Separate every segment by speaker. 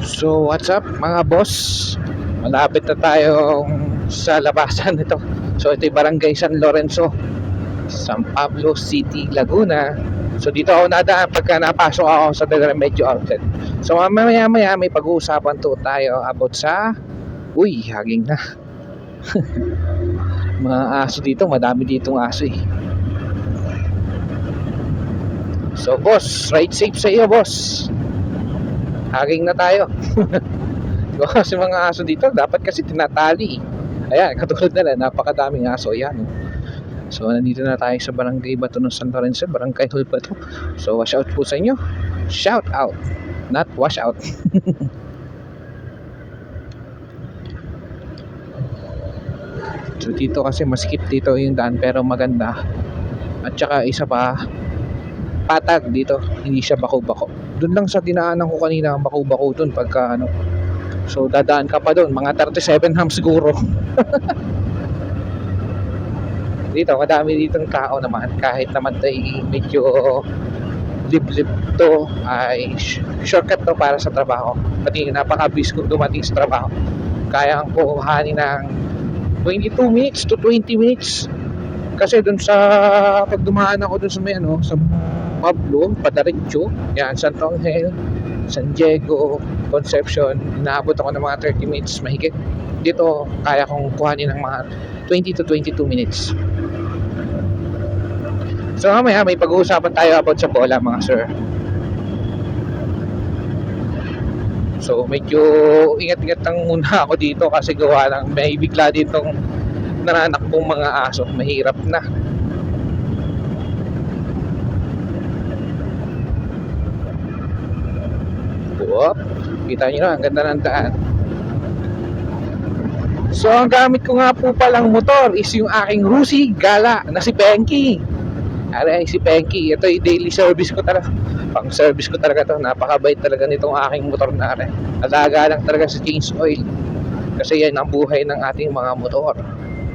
Speaker 1: So what's up mga boss? Malapit na tayong sa labasan nito. So ito yung Barangay San Lorenzo, San Pablo City, Laguna. So dito ako nadaan pagka napasok ako sa Del Remedyo Outlet. So mamaya maya may pag-uusapan to tayo about sa Uy, haging na. mga aso dito, madami ditong aso eh. So boss, ride safe sa iyo boss. Haging na tayo. kasi mga aso dito, dapat kasi tinatali. Ayan, katulad na napakadaming aso. Ayan. So, nandito na tayo sa Barangay Bato ng San Lorenzo, Barangay Hul Bato. So, wash out po sa inyo. Shout out, not wash out. so, dito kasi maskip dito yung daan pero maganda. At saka isa pa, patag dito, hindi siya bako-bako. Doon lang sa dinaanan ko kanina, bako-bako doon pagka ano. So dadaan ka pa doon, mga 37 hams siguro. dito, madami ditong tao naman kahit naman tayo medyo liblib to ay sh- shortcut to para sa trabaho. Pati napaka-bis ko dumating sa trabaho. Kaya ang kukuhanin ng 22 minutes to 20 minutes kasi doon sa pag dumaan ako doon sa may ano sa Pablo, Padarecho, yan, Santo Angel, San Diego, Concepcion, inaabot ako ng mga 30 minutes mahigit. Dito, kaya kong kuhanin ng mga 20 to 22 minutes. So mamaya may pag-uusapan tayo about sa bola mga sir. So medyo ingat-ingat lang muna ako dito kasi gawa lang may bigla ditong nananakbong mga aso. Mahirap na. Whoop. Kita nyo na, ang ganda ng daan. So, ang gamit ko nga po palang motor is yung aking Rusi Gala na si Penky. Aray, si Penky. Ito yung daily service ko talaga. Pang service ko talaga to. Napakabait talaga nitong aking motor na aray. Alaga lang talaga sa change oil. Kasi yan ang buhay ng ating mga motor.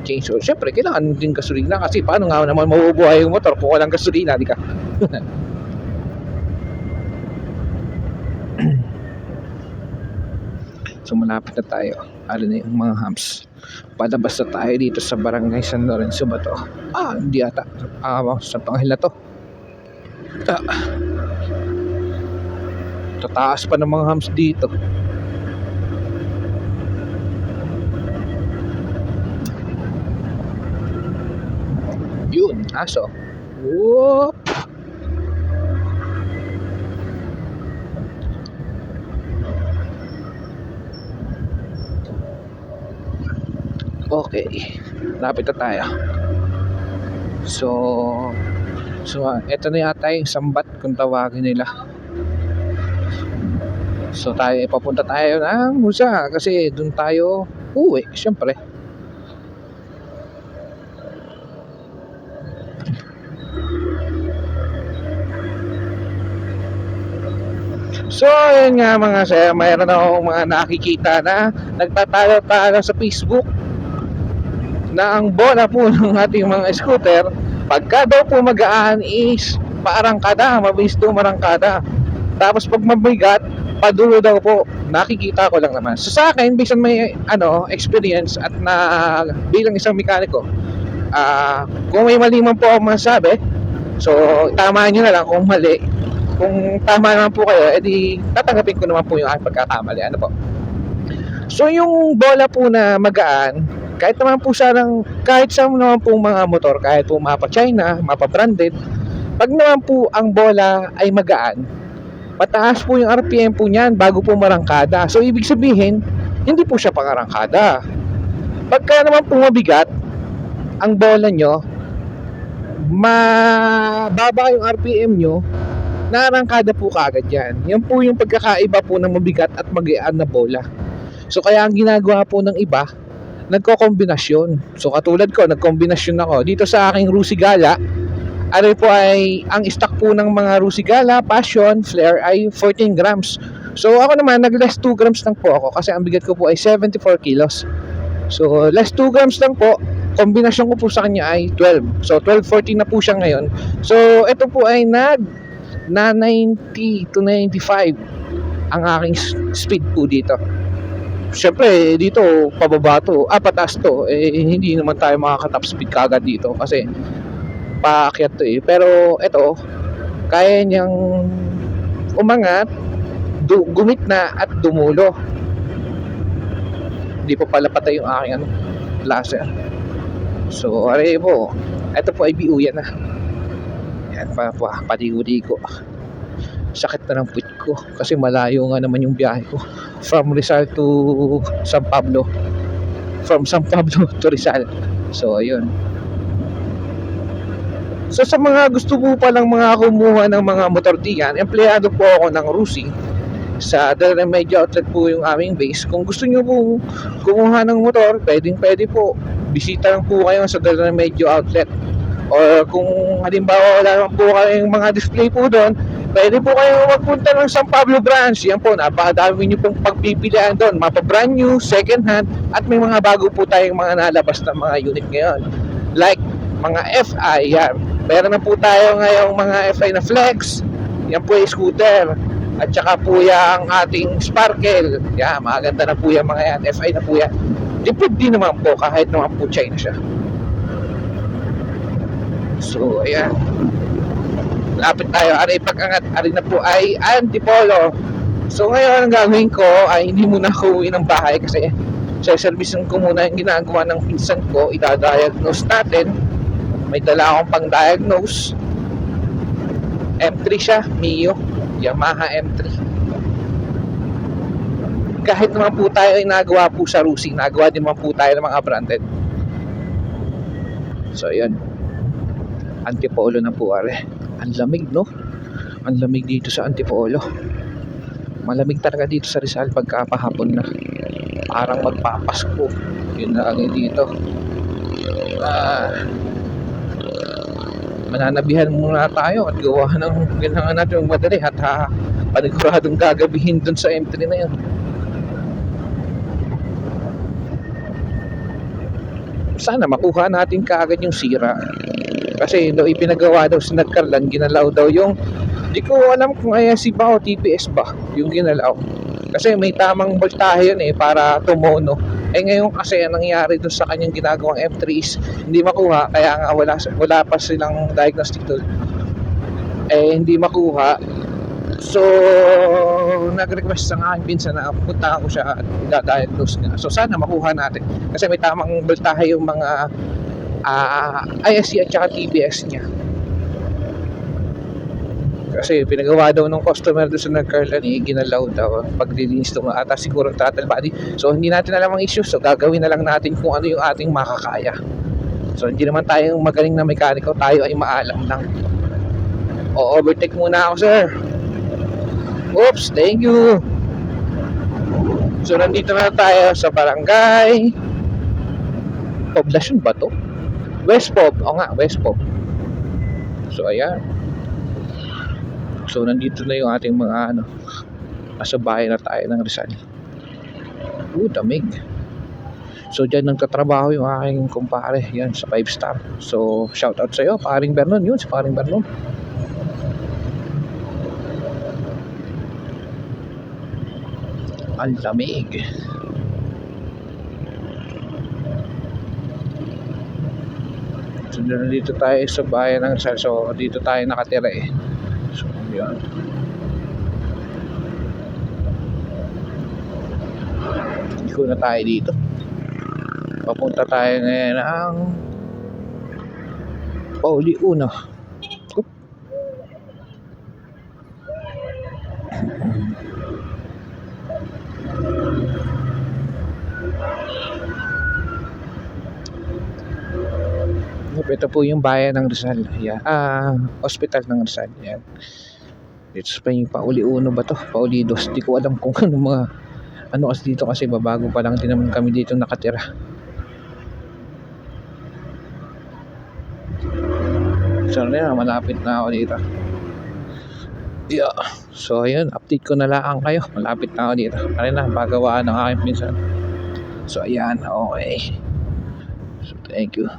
Speaker 1: Change oil. Siyempre, kailangan din gasolina kasi paano nga naman mabubuhay yung motor kung walang gasolina, di ka? So malapit na tayo. Ano na yung mga hams. Palabas na tayo dito sa barangay San Lorenzo ba to? Ah, hindi ata. Ah, sa panghil na to. Ah. Tataas pa ng mga hams dito. Yun, aso. Whoop! Okay. Lapit na tayo. So, so ito na yata yung sambat kung tawagin nila. So tayo, papunta tayo ng Musa kasi doon tayo uwi, syempre. So, ayun nga mga sir, mayroon akong mga nakikita na nagtatalo-talo sa Facebook na ang bola po ng ating mga scooter, pagka daw po magaan is paarangkada, mabilis tumarangkada. Tapos pag mabigat, padulo daw po. Nakikita ko lang naman. So sa akin, based on may ano, experience at na bilang isang mekaniko, ah kung may mali man po ako masabi, so tama nyo na lang kung mali. Kung tama naman po kayo, edi tatanggapin ko naman po yung aking pagkakamali. Ano po? So yung bola po na magaan, kahit naman po sanang, kahit sa naman po mga motor, kahit po mapa China, mapa branded, pag naman po ang bola ay magaan, mataas po yung RPM po niyan bago po marangkada. So ibig sabihin, hindi po siya pangarangkada. Pagka naman po mabigat, ang bola nyo, mababa yung RPM nyo, narangkada po kagad yan. Yan po yung pagkakaiba po ng mabigat at magiaan na bola. So kaya ang ginagawa po ng iba, nagko-kombinasyon. So katulad ko, nagkombinasyon ako. Dito sa aking Rusigala, ano po ay, ang stock po ng mga Rusigala, Passion, Flare ay 14 grams. So ako naman, nag-less 2 grams lang po ako kasi ang bigat ko po ay 74 kilos. So less 2 grams lang po, kombinasyon ko po sa kanya ay 12. So 12.14 na po siya ngayon. So ito po ay nag na 90 to 95 ang aking speed po dito. Siyempre, dito, pababa to, ah, pataas to, eh, hindi naman tayo makaka-top speed kagad dito kasi paakyat to eh. Pero, eto, kaya niyang umangat, du- gumitna at dumulo. Hindi pa pala patay yung aking ano, laser. So, aray po, eto po ay biuyan na. Yan pa, pa, paligo-ligo. Sakit na ng puwit ko kasi malayo nga naman yung biyahe ko from Rizal to San Pablo. From San Pablo to Rizal. So, ayun. So sa mga gusto po palang mga kumuha ng mga motor diyan, empleyado po ako ng Rusi sa Del Remedios Outlet po yung aming base. Kung gusto nyo po kumuha ng motor, pwedeng pwede po. Bisita lang po kayo sa Del Remedios Outlet. Or kung halimbawa wala naman po kayong mga display po doon, pwede po kayo magpunta ng San Pablo branch. Yan po, napakadami nyo pong pagpipilian doon. Mapa brand new, second hand, at may mga bago po tayong mga nalabas na mga unit ngayon. Like mga FI, yan. Meron na po tayo ngayong mga FI na flex. Yan po yung scooter. At saka po yung ating sparkle. Yan, maganda na po yung mga yan. FI na po yan. Lipid din naman po kahit naman po China siya. So, ayan. Lapit tayo. Aray pag-angat. Aray na po ay antipolo. So, ngayon ang gagawin ko ay hindi muna ako uwi ng bahay kasi sa service ko muna yung ginagawa ng pinsan ko. Ida-diagnose natin. May dala akong pang-diagnose. M3 siya, Mio. Yamaha M3. Kahit naman po tayo ay nagawa po sa Rusi, nagawa din naman po tayo ng mga branded. So, yun. Antipolo na po, are. Ang lamig, no? Ang lamig dito sa Antipolo. Malamig talaga dito sa Rizal pagkapahapon na. Parang magpapasko. Yun na lang dito. Ah, mananabihan muna tayo at gawa ng kailangan natin yung madali at ha, paniguradong gagabihin dun sa M3 na yun. Sana makuha natin kaagad yung sira. Kasi daw ipinagawa daw si Nagkarlan, ginalaw daw yung di ko alam kung ISC ba o TPS ba yung ginalaw. Kasi may tamang voltahe yun eh para tumono. Eh ngayon kasi ang nangyari dun sa kanyang ginagawang M3 is hindi makuha kaya nga wala, wala pa silang diagnostic tool. Eh hindi makuha. So nag-request sa akin pinsan na punta ako siya at i-diagnose niya. So sana makuha natin. Kasi may tamang voltahe yung mga ah ISC at saka TPS niya. Kasi pinagawa daw ng customer doon sa nagkarlan eh, ginalaw daw paglilinis daw ng ata siguro ng throttle body. So hindi natin alam ang issue, so gagawin na lang natin kung ano yung ating makakaya. So hindi naman tayo magaling na mekaniko, tayo ay maalam lang. O overtake muna ako sir. Oops, thank you. So nandito na tayo sa barangay. Poblasyon ba to? West Pob. O nga, West Pob. So ayan. So nandito na yung ating mga ano. Nasa bahay na tayo ng Rizal. Uh, damig. So dyan nagtatrabaho yung aking kumpare. Yan, sa 5 star. So shout out sa'yo, paring Vernon. Yun, si paring Vernon. Ang lamig. So dito tayo sa bayan ng Rizal. So dito tayo nakatira eh. So yun. Iko na tayo dito. Papunta tayo ngayon ng Pauli Una. Ito po yung bayan ng Rizal. Yan. Ah, hospital ng Rizal. Yan. Dito pa yung Pauli Uno ba to? Pauli Dos. Di ko alam kung ano mga ano kasi dito kasi babago pa lang din naman kami dito nakatira. So na malapit na ako dito. Yeah. So ayun, update ko na lang kayo. Malapit na ako dito. Ano na, bagawaan ng aking pinsan. So ayan, okay. So thank you.